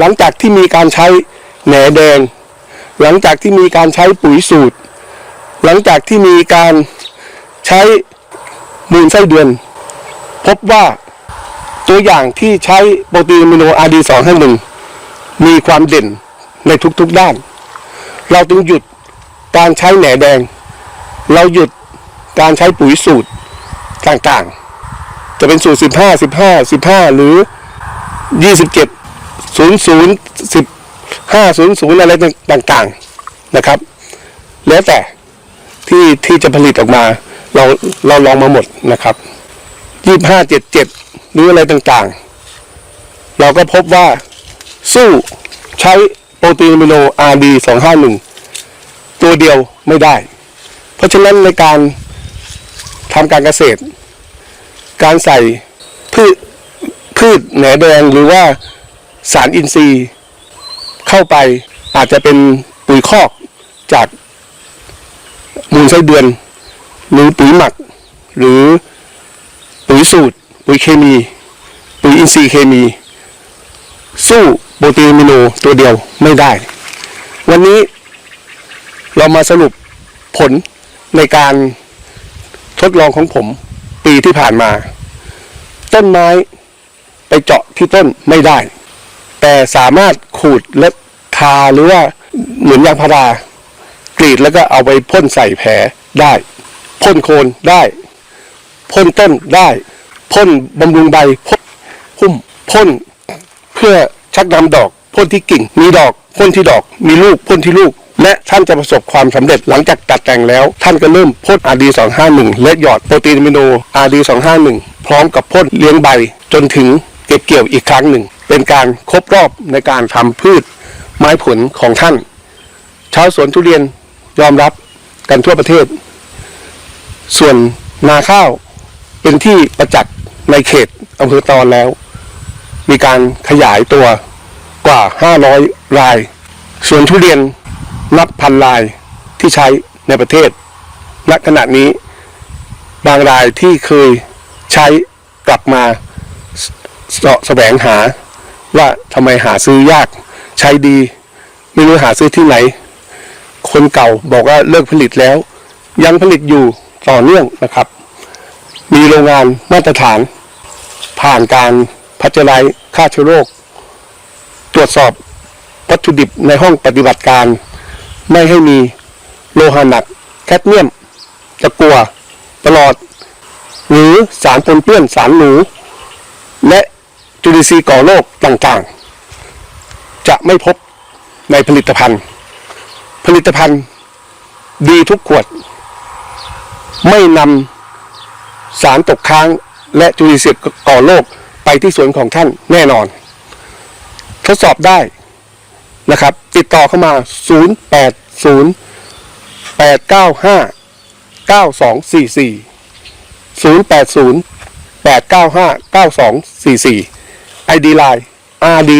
หลังจากที่มีการใช้แหนแดง หลังจากที่มีการใช้ปุ๋ยสูตร หลังจากที่มีการใช้มูลไส้เดือน พบว่าตัวอย่างที่ใช้โปรตีนมิโนอาร์ดีสองห้าหนึ่งมีความเด่นในทุกๆด้าน เราจึงหยุดการใช้แหนแดง เราหยุดการใช้ปุ๋ยสูตรต่างๆ จะเป็นสูตร 15 15 15 หรือ 27 00 15 00อะไรต่างๆนะครับ แล้วแต่ที่ที่จะผลิตออกมาเราเราลองมาหมดนะครับ25 77หรืออะไรต่างๆ เราก็พบว่าสู้ใช้โปรตีนอะมิโน RD 251 ตัวเดียวไม่ได้ เพราะฉะนั้นในการทำการเกษตร การใส่พืชพืชแหนแดงหรือว่า สารอินทรีย์ เข้าไปอาจจะเป็นปุ๋ยคอกจากมูลไส้เดือน หรือปุ๋ยหมัก หรือปุ๋ยสูตร ปุ๋ยเคมี ปุ๋ยอินทรีย์เคมี สู้โปรตีนมิโนตัวเดียวไม่ได้ วันนี้เรามาสรุปผลในการทดลองของผมปีที่ผ่านมา ต้นไม้ไปเจาะที่ต้นไม่ได้ แต่สามารถขูดและทาหรือว่าเหมือนยางพารากรีดแล้วก็เอาไปพ่นใส่แผลได้พ่นโคนได้พ่นต้นได้พ่นบำรุงใบพ่นหุ้มพ่นเพื่อชักนำดอกพ่นที่กิ่ง มีดอกพ่นที่ดอก มีลูกพ่นที่ลูก และท่านจะประสบความสำเร็จหลังจากตัดแต่งแล้ว ท่านก็เริ่มพ่น RD 251และหยอดโปรตีนมิโน RD 251พร้อมกับพ่นเลี้ยงใบจนถึงเก็บเกี่ยวอีกครั้งหนึ่ง เป็นการครบรอบในการทำพืชไม้ผลของท่าน ชาวสวนทุเรียนยอมรับกันทั่วประเทศ ส่วนนาข้าวเป็นที่ประจักษ์ในเขตอำเภอตอนแล้ว มีการขยายตัวกว่า 500 ราย ส่วนทุเรียนนับพันรายที่ใช้ในประเทศ ณ ขณะนี้ บางรายที่เคยใช้กลับมาสะแสวงหา ว่าทำไมหาซื้อยากใช้ดี ไม่รู้หาซื้อที่ไหน คนเก่าบอกว่าเลิกผลิตแล้ว ยังผลิตอยู่ต่อเนื่องนะครับ มีโรงงานมาตรฐาน ผ่านการพัชไลฆ่าเชื้อโรค ตรวจสอบวัตถุดิบในห้องปฏิบัติการ ไม่ให้มีโลหะหนัก แคดเมียมตะกัวตลอด หรือสารปนเปื้อนสารหนู และ จุลินทรีย์ก่อโรคต่างๆ จะไม่พบในผลิตภัณฑ์ ผลิตภัณฑ์ดีทุกขวด ไม่นำสารตกค้างและจุลินทรีย์ก่อโรคไปที่สวนของท่านแน่นอน ทดสอบได้นะครับ ติดต่อเข้ามา 080 895 9244 080 895 9244 ID Line RD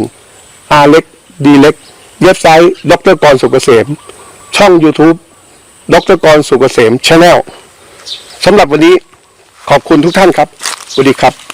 251 R เล็ก D เล็กเว็บไซต์ดรกรสุกเกษม ช่อง YouTube ดรกรสุกเกษมช n แนลสำหรับวันนี้ขอบคุณทุกท่านครับสวัสดีครับ